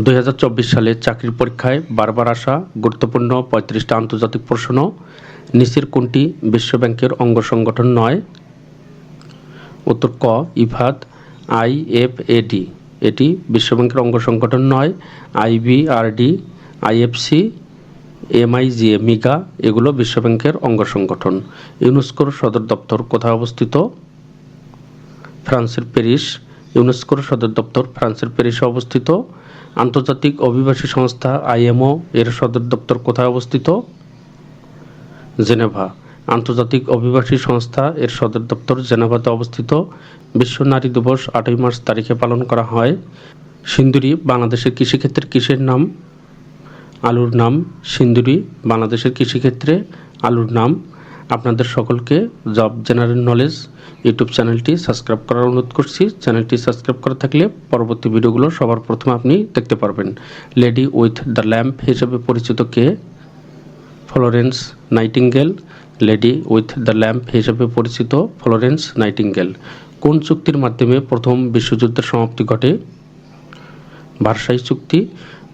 দুই হাজার চব্বিশ সালে চাকরির পরীক্ষায় বারবার আসা গুরুত্বপূর্ণ পঁয়ত্রিশটা আন্তর্জাতিক প্রশ্ন নিচের কোনটি বিশ্বব্যাংকের অঙ্গ সংগঠন নয়? উত্তর ক, ইফাদ আইএফএডি এটি বিশ্বব্যাংকের অঙ্গ সংগঠন নয় আইবিআরডি আইএফসি এমআইজিএ মিগা, এগুলো বিশ্বব্যাংকের অঙ্গ সংগঠন। ইউনেস্কোর সদর দপ্তর কোথায় অবস্থিত? ফ্রান্সের প্যারিস ইউনেস্কোর সদর দপ্তর ফ্রান্সের প্যারিসে অবস্থিত। আন্তর্জাতিক অভিবাসী সংস্থা আইএমও এর সদর দপ্তর কোথায় অবস্থিত? জেনেভা। আন্তর্জাতিক অভিবাসী সংস্থা এর সদর দপ্তর জেনেভাতে অবস্থিত। বিশ্ব নারী দিবস আটই মার্চ তারিখে পালন করা হয়। সিন্দুরি, বাংলাদেশের কৃষিক্ষেত্রের কিসের নাম? আলুর নাম সিন্দুরি, বাংলাদেশের কৃষিক্ষেত্রে আলুর নাম। আপনাদের সকলকে জব জেনারেল নলেজ ইউটিউব চ্যানেলটি সাবস্ক্রাইব করার অনুরোধ করছি। চ্যানেলটি সাবস্ক্রাইব করা থাকলে পরবর্তী ভিডিওগুলো সবার প্রথমে আপনি দেখতে পারবেন। লেডি উইথ দ্য ল্যাম্প হিসেবে পরিচিত কে? Florence Nightingale lady with the lamp হিসেবে পরিচিত ফ্লোরেন্স নাইটিঙ্গেল কোন চুক্তির মাধ্যমে প্রথম বিশ্বযুদ্ধের সমাপ্তি ঘটে? ভারসাই চুক্তি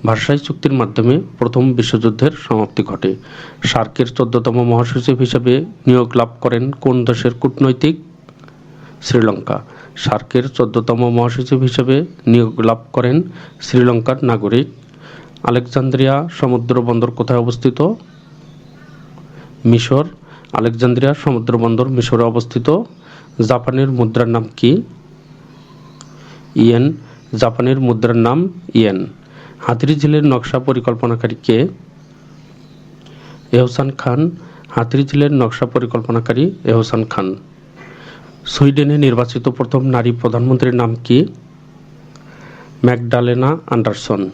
ভারসাই চুক্তির মাধ্যমে প্রথম বিশ্বযুদ্ধের সমাপ্তি ঘটে। সার্কের চোদ্দতম মহাসচিব হিসেবে নিয়োগ লাভ করেন কোন দেশের কূটনৈতিক? শ্রীলঙ্কা। সার্কের চোদ্দতম মহাসচিব হিসেবে নিয়োগ লাভ করেন শ্রীলঙ্কার নাগরিক আলেকজান্দ্রিয়া সমুদ্র বন্দর কোথায় অবস্থিত? মিশর। আলেকজান্দ্রিয়া সমুদ্র বন্দর মিশরে অবস্থিত। জাপানের মুদ্রার নাম কি? ইয়েন। জাপানের মুদ্রার নাম ইয়েন। হাতির ঝিলের নকশা পরিকল্পনাকারী কে এহসান খান, হাতির ঝিলের নকশা পরিকল্পনাকারী এহসান খান। সুইডেনে নির্বাচিত প্রথম নারী প্রধানমন্ত্রীর নাম কি? ম্যাকডালেনা আন্ডারসন।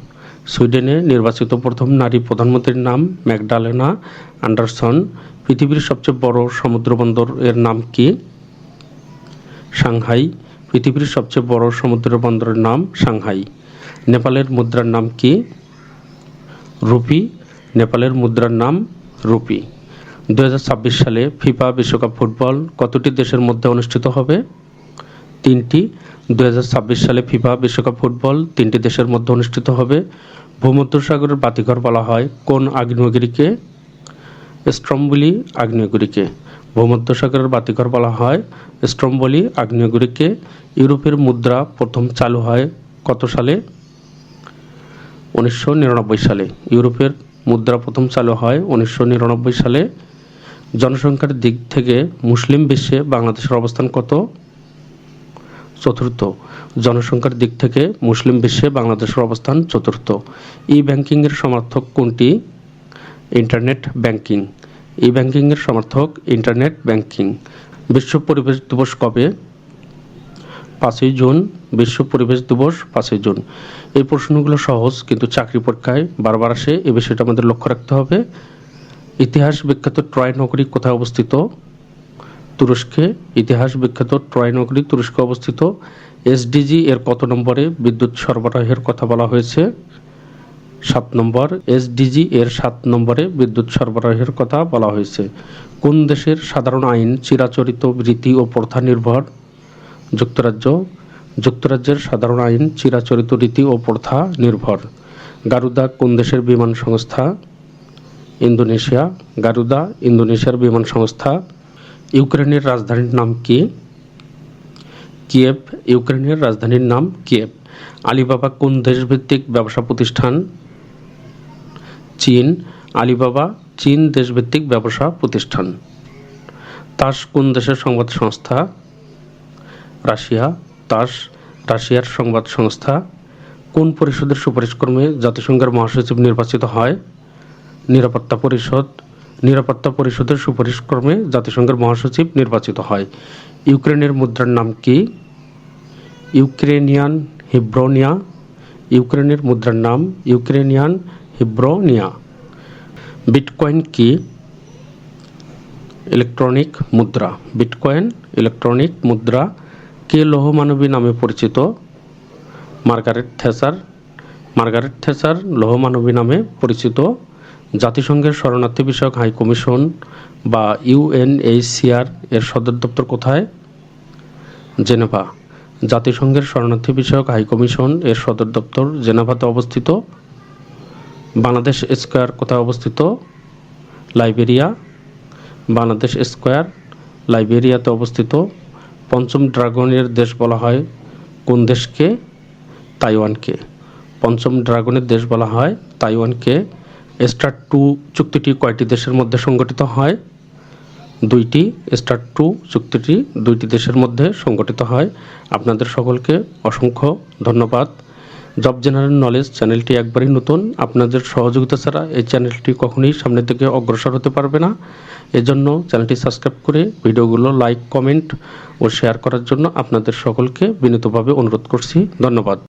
সুইডেনে নির্বাচিত প্রথম নারী প্রধানমন্ত্রীর নাম ম্যাকডালেনা আন্ডারসন। পৃথিবীর সবচেয়ে বড় সমুদ্রবন্দর এর নাম কি? সাংহাই। পৃথিবীর সবচেয়ে বড় সমুদ্র বন্দরের নাম সাংহাই। নেপালের মুদ্রার নাম কি? রুপি। নেপালের মুদ্রার নাম রুপি। দুহাজার ছাব্বিশ সালে ফিফা বিশ্বকাপ ফুটবল কতটি দেশের মধ্যে অনুষ্ঠিত হবে? তিনটি। দু হাজার ছাব্বিশ সালে ফিফা বিশ্বকাপ ফুটবল তিনটি দেশের মধ্যে অনুষ্ঠিত হবে। ভূমধ্যসাগরের বাতিঘর বলা হয় কোন আগ্নেয়গিরিকে? স্ট্রম্বলি আগ্নেয়গিরিকে। ভূমধ্যসাগরের বাতিঘর বলা হয় স্ট্রম্বলি আগ্নেয়গিরিকে। ইউরোপের মুদ্রা প্রথম চালু হয় কত সালে? উনিশশো নিরানব্বই সালে। ইউরোপের মুদ্রা প্রথম চালু হয় উনিশশো নিরানব্বই সালে। জনসংখ্যার দিক থেকে মুসলিম বিশ্বে বাংলাদেশের অবস্থান কত? চতুর্থ। জনসংখ্যার দিক থেকে মুসলিম বিশ্বে বাংলাদেশের অবস্থান চতুর্থ। ই ব্যাংকিংয়ের সমর্থক কোনটি? Internet banking. ই ব্যাংকিংয়ের সমর্থক ইন্টারনেট ব্যাংকিং। বিশ্ব পরিবেশ দিবস কবে? পাঁচই জুন বিশ্ব পরিবেশ দিবস পাঁচই জুন। এই প্রশ্নগুলো সহজ, কিন্তু চাকরি পরীক্ষায় বারবার আসে। এ বিষয়টা আমাদের লক্ষ্য রাখতে হবে। ইতিহাস বিখ্যাত ট্রয় নগরী কোথায় অবস্থিত? তুরস্কে। ইতিহাস বিখ্যাত ট্রয় নগরী তুরস্কে অবস্থিত। এসডিজি এর কত নম্বরে বিদ্যুৎ সরবরাহের কথা বলা হয়েছে? সাত নম্বর। এসডিজি এর সাত নম্বরে বিদ্যুৎ সরবরাহের কথা বলা হয়েছে। কোন দেশের সাধারণ আইন চিরাচরিত রীতি ও প্রথা নির্ভর? যুক্তরাজ্য। যুক্তরাজ্যের সাধারণ আইন, চিরাচরিত রীতি ও প্রথা নির্ভর। গারুদা কোন দেশের বিমান সংস্থা? ইন্দোনেশিয়া। গারুদা ইন্দোনেশিয়ার বিমান সংস্থা। ইউক্রেনের রাজধানীর নাম কি? কিয়েভ। ইউক্রেনের রাজধানীর নাম কিয়েভ। আলিবাবা কোন দেশভিত্তিক ব্যবসা প্রতিষ্ঠান? চীন। আলিবাবা চীন দেশভিত্তিক ব্যবসা প্রতিষ্ঠান। তাস কোন দেশের সংবাদ সংস্থা? রাশিয়া। তাস রাশিয়ার সংবাদ সংস্থা কোন পরিষদের সুপারিশক্রমে জাতিসংঘের মহাসচিব নির্বাচিত হয়? নিরাপত্তা পরিষদ, নিরাপত্তা পরিষদের সুপারিশক্রমে জাতিসংঘের মহাসচিব নির্বাচিত হয়। ইউক্রেনের মুদ্রার নাম কি? Ukrainian hryvnia. ইউক্রেনের মুদ্রার নাম ইউক্রেনিয়ান হিব্রোনিয়া। বিটকয়েন কি? ইলেকট্রনিক মুদ্রা। বিটকয়েন, ইলেকট্রনিক মুদ্রা। কে লৌহমানবী নামে পরিচিত? Margaret Thatcher. মার্গারেট থেসার লৌহমানবী নামে পরিচিত। জাতিসংঘের শরণার্থী বিষয়ক হাই কমিশন বা ইউএনএইচসিআর এর সদর দপ্তর কোথায়? জেনেভা। জাতিসংঘের শরণার্থী বিষয়ক হাইকমিশন এর সদর দপ্তর জেনেভাতে অবস্থিত। বাংলাদেশ স্কোয়ার কোথায় অবস্থিত? লাইবেরিয়া। বাংলাদেশ স্কোয়ার লাইবেরিয়াতে অবস্থিত। পঞ্চম ড্রাগনের দেশ বলা হয় কোন দেশকে? তাইওয়ানকে। পঞ্চম ড্রাগনের দেশ বলা হয় তাইওয়ানকে। স্টার টু চুক্তিটি কয়টি দেশের মধ্যে সংগঠিত হয়? দুইটি। স্টার টু চুক্তিটি দুইটি দেশের মধ্যে সংগঠিত হয়। আপনাদের সকলকে অসংখ্য ধন্যবাদ। জব জেনারেল নলেজ চ্যানেলটি একবারই নতুন। আপনাদের সহযোগিতা ছাড়া এই চ্যানেলটি কখনোই সামনের দিকে অগ্রসর হতে পারবে না। এজন্য চ্যানেলটি সাবস্ক্রাইব করে ভিডিওগুলো লাইক কমেন্ট ও শেয়ার করার জন্য আপনাদের সকলকে বিনীতভাবে অনুরোধ করছি। ধন্যবাদ।